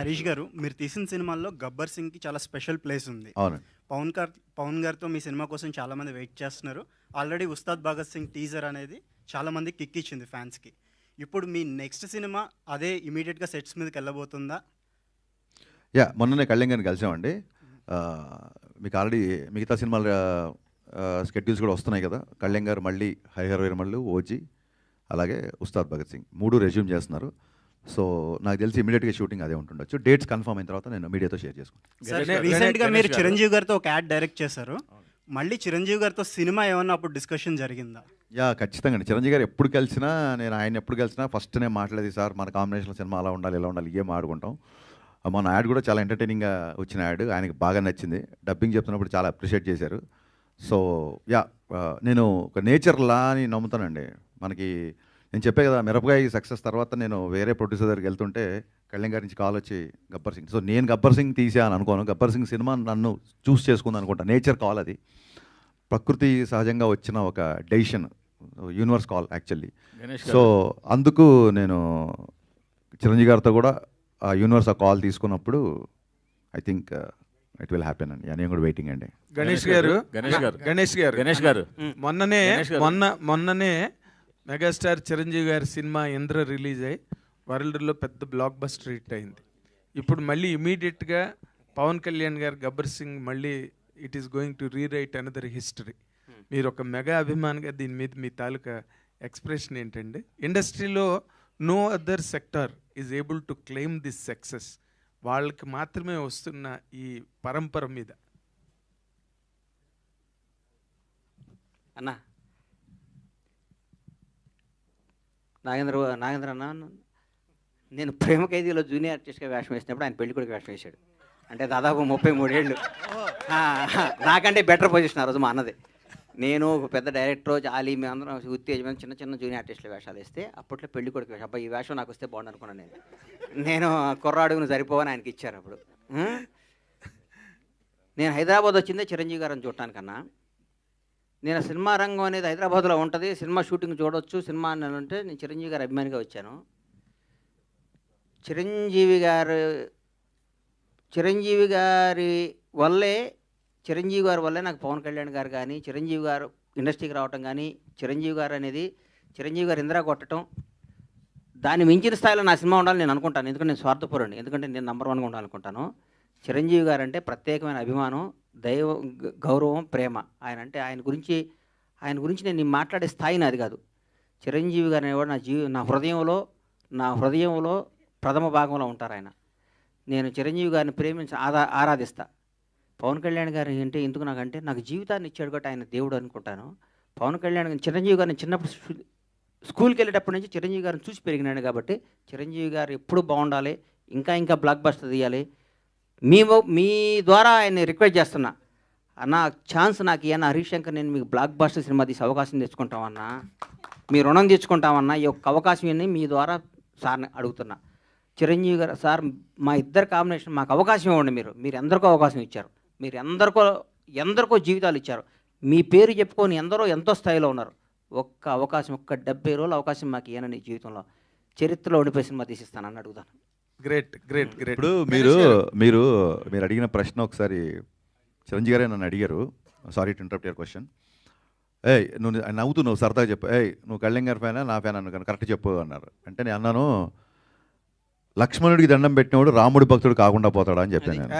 హరీష్ గారు మీరు తీసిన సినిమాల్లో గబ్బర్ సింగ్కి చాలా స్పెషల్ ప్లేస్ ఉంది. అవును. పవన్ గారు పవన్ గారితో మీ సినిమా కోసం చాలా మంది వెయిట్ చేస్తున్నారు. ఆల్రెడీ ఉస్తాద్ భగత్ సింగ్ టీజర్ అనేది చాలా మంది కిక్ ఇచ్చింది ఫ్యాన్స్కి ఇప్పుడు మీ నెక్స్ట్ సినిమా అదే ఇమీడియట్గా సెట్స్ మీదకి వెళ్ళబోతుందా? యా మొన్ననే కళ్యాణ్ గారిని కలిసామండి మీకు ఆల్రెడీ మిగతా సినిమాల స్కెడ్యూల్స్ కూడా వస్తున్నాయి కదా. కళ్యాణ్ గారు మళ్ళీ హరిహర వీరమల్లు ఓజీ అలాగే ఉస్తాద్ భగత్ సింగ్. మూడు రెజ్యూమ్ చేస్తున్నారు. సో నాకు తెలిసి ఇమీడియట్గా షూటింగ్ అదే ఉంటుండొచ్చు. డేట్స్ కన్ఫర్మ్ అయిన తర్వాత నేను మీడియాతో షేర్ చేసుకుంటాను సార్ గణేష్- రీసెంట్గా గణేష్ మీరు. చిరంజీవి గారితో ఒక యాడ్ డైరెక్ట్ చేశారు. మళ్ళీ చిరంజీవి గారితో సినిమా ఏమన్నా అప్పుడు డిస్కషన్ జరిగిందా? యా ఖచ్చితంగా అండి. చిరంజీవి గారు ఎప్పుడు కలిసినా నేను ఆయన ఎప్పుడు కలిసినా ఫస్ట్ నేను మాట్లాడేది సార్ మన కాంబినేషన్ సినిమా అలా ఉండాలి ఇలా ఉండాలి ఏం ఆడుకుంటాం? మన యాడ్ కూడా చాలా ఎంటర్టైనింగ్గా వచ్చిన యాడ్ ఆయనకి బాగా నచ్చింది. డబ్బింగ్ చెప్తున్నప్పుడు చాలా అప్రిషియేట్ చేశారు. సో యా నేను ఒక నేచర్ లా అని నమ్ముతానండి. మనకి నేను చెప్పే కదా మిరపకాయ సక్సెస్ తర్వాత నేను వేరే ప్రొడ్యూసర్ దగ్గరికి వెళ్తుంటే కళ్యాణ్ గారి నుంచి కాల్ వచ్చి గబ్బర్ సింగ్. సో నేను గబ్బర్ సింగ్ తీసా అని అనుకోను. గబ్బర్ సింగ్ సినిమా నన్ను చూస్ చేసుకుంది అనుకుంటా. నేచర్ కాల్ అది. ప్రకృతి సహజంగా వచ్చిన ఒక decision universe call actually so అందుకు నేను చిరంజీవి గారితో కూడా ఆ యూనివర్స్ ఆ కాల్ తీసుకున్నప్పుడు I think it will happen అండి నేను కూడా వెయిటింగ్ అండి. గణేష్ గారు గణేష్ గారు. గణేష్ గారు. గణేష్ గారు. మొన్ననే. మొన్న మొన్ననే మెగాస్టార్ చిరంజీవి గారి సినిమా ఇంద్ర రిలీజ్ అయ్యి వరల్డ్లో పెద్ద బ్లాక్ బస్టర్ హిట్ అయింది. ఇప్పుడు మళ్ళీ ఇమీడియట్గా పవన్ కళ్యాణ్ గారు గబ్బర్ సింగ్ మళ్ళీ it is going to rewrite another history మీరు ఒక మెగా అభిమానిగా దీని మీద మీ తాలూకా ఎక్స్ప్రెషన్ ఏంటండి? ఇండస్ట్రీలో no other sector is able to claim this success వాళ్ళకి మాత్రమే వస్తున్న ఈ పరంపర మీద. అన్నా నాగేంద్ర నాగేంద్ర అన్న నేను ప్రేమ ఖైదీలో జూనియర్ ఆర్టిస్ట్గా వేషం వేసినప్పుడు ఆయన పెళ్ళి కొడుకు వేషం వేశాడు. అంటే దాదాపు ముప్పై మూడేళ్ళు. నాకంటే బెటర్ పొజిషన్ ఆ రోజు మా అన్నది. నేను ఒక పెద్ద డైరెక్టర్ జాలి అందరం ఉత్తేజమైన చిన్న చిన్న జూనియర్ ఆర్టిస్టుల వేషాలు వేస్తే అప్పట్లో పెళ్ళి కొడుకు వేషం. అబ్బాయి ఈ వేషం నాకు వస్తే బాగుండు అనుకున్నాను నేను. నేను కుర్రాడుగును సరిపోవని ఆయనకి ఇచ్చారు అప్పుడు. నేను హైదరాబాద్ వచ్చిందే చిరంజీవి గారిని చూడటానికన్నా. నేను సినిమా రంగం అనేది హైదరాబాద్లో ఉంటుంది. సినిమా షూటింగ్ చూడొచ్చు. సినిమా అని అంటే నేను చిరంజీవి గారి అభిమానిగా వచ్చాను. చిరంజీవి గారు చిరంజీవి గారి వల్లే చిరంజీవి గారి వల్లే నాకు పవన్ కళ్యాణ్ గారు కానీ చిరంజీవి గారు ఇండస్ట్రీకి రావటం కానీ చిరంజీవి గారు అనేది చిరంజీవి గారు ఇందిరా కొట్టడం దాన్ని మించిన స్థాయిలో నా సినిమా ఉండాలని నేను అనుకుంటాను. ఎందుకంటే నేను స్వార్థపూరండి ఎందుకంటే నేను నెంబర్ వన్గా ఉండాలనుకుంటాను. చిరంజీవి గారు అంటే ప్రత్యేకమైన అభిమానం. దైవ గ- గౌరవం ప్రేమ. ఆయన అంటే ఆయన గురించి ఆయన గురించి నేను మాట్లాడే స్థాయి నాది కాదు. చిరంజీవి గారు అనేవాడు నా జీవి నా హృదయంలో నా హృదయంలో ప్రథమ భాగంలో ఉంటారు ఆయన. నేను చిరంజీవి గారిని ప్రేమించి ఆదా ఆరాధిస్తా. పవన్ కళ్యాణ్ గారు అంటే ఎందుకు నాకంటే నాకు జీవితాన్ని ఇచ్చాడు కాబట్టి ఆయన దేవుడు అనుకుంటాను. పవన్ కళ్యాణ్ గారిని చిరంజీవి గారిని చిన్నప్పుడు స్కూల్కి వెళ్ళేటప్పటి నుంచి చిరంజీవి గారిని చూసి పెరిగినాడు కాబట్టి చిరంజీవి గారు ఎప్పుడు బాగుండాలి ఇంకా ఇంకా బ్లాక్ బస్టర్ తీయాలి మీ మీ ద్వారా ఆయన్ని రిక్వెస్ట్ చేస్తున్నా. అన్న ఛాన్స్ నాకు ఇయ్యన్న హరిశంకర్ నేను మీకు బ్లాక్ బస్టర్ సినిమా తీసి అవకాశం తెచ్చుకుంటామన్నా. మీ రుణం తెచ్చుకుంటామన్నా ఈ యొక్క అవకాశం మీ ద్వారా సార్ని అడుగుతున్నా. చిరంజీవి గారు సార్ మా ఇద్దరు కాంబినేషన్ మాకు అవకాశం ఇవ్వండి మీరు. మీరు ఎందరికో అవకాశం ఇచ్చారు. మీరు ఎందరికో ఎందరికో జీవితాలు ఇచ్చారు. మీ పేరు చెప్పుకొని ఎందరో ఎంతో స్థాయిలో ఉన్నారు. ఒక్క అవకాశం ఒక్క డెబ్బై రోజులు అవకాశం మాకు ఏనని జీవితంలో చరిత్రలో ఉండిపోయి సినిమా తీసిస్తానని అడుగుతాను. గ్రేట్ గ్రేట్ గ్రేట్ ఇప్పుడు మీరు మీరు మీరు అడిగిన ప్రశ్న ఒకసారి చిరంజీవి గారే నన్ను అడిగారు. Sorry to interrupt your question ఏయ్ నువ్వు ని- నవ్వుతూ నువ్వు సరదాగా చెప్పు. ఏయ్ నువ్వు కళ్యాణ్ గారి ఫ్యానా? నా ఫ్యాన్? అన్న కరెక్ట్ చెప్పు అన్నారు. అంటే నేను అన్నాను లక్ష్మణుడికి దండం పెట్టినవాడు రాముడి భక్తుడు కాకుండా పోతాడా? అని చెప్పాను నేను.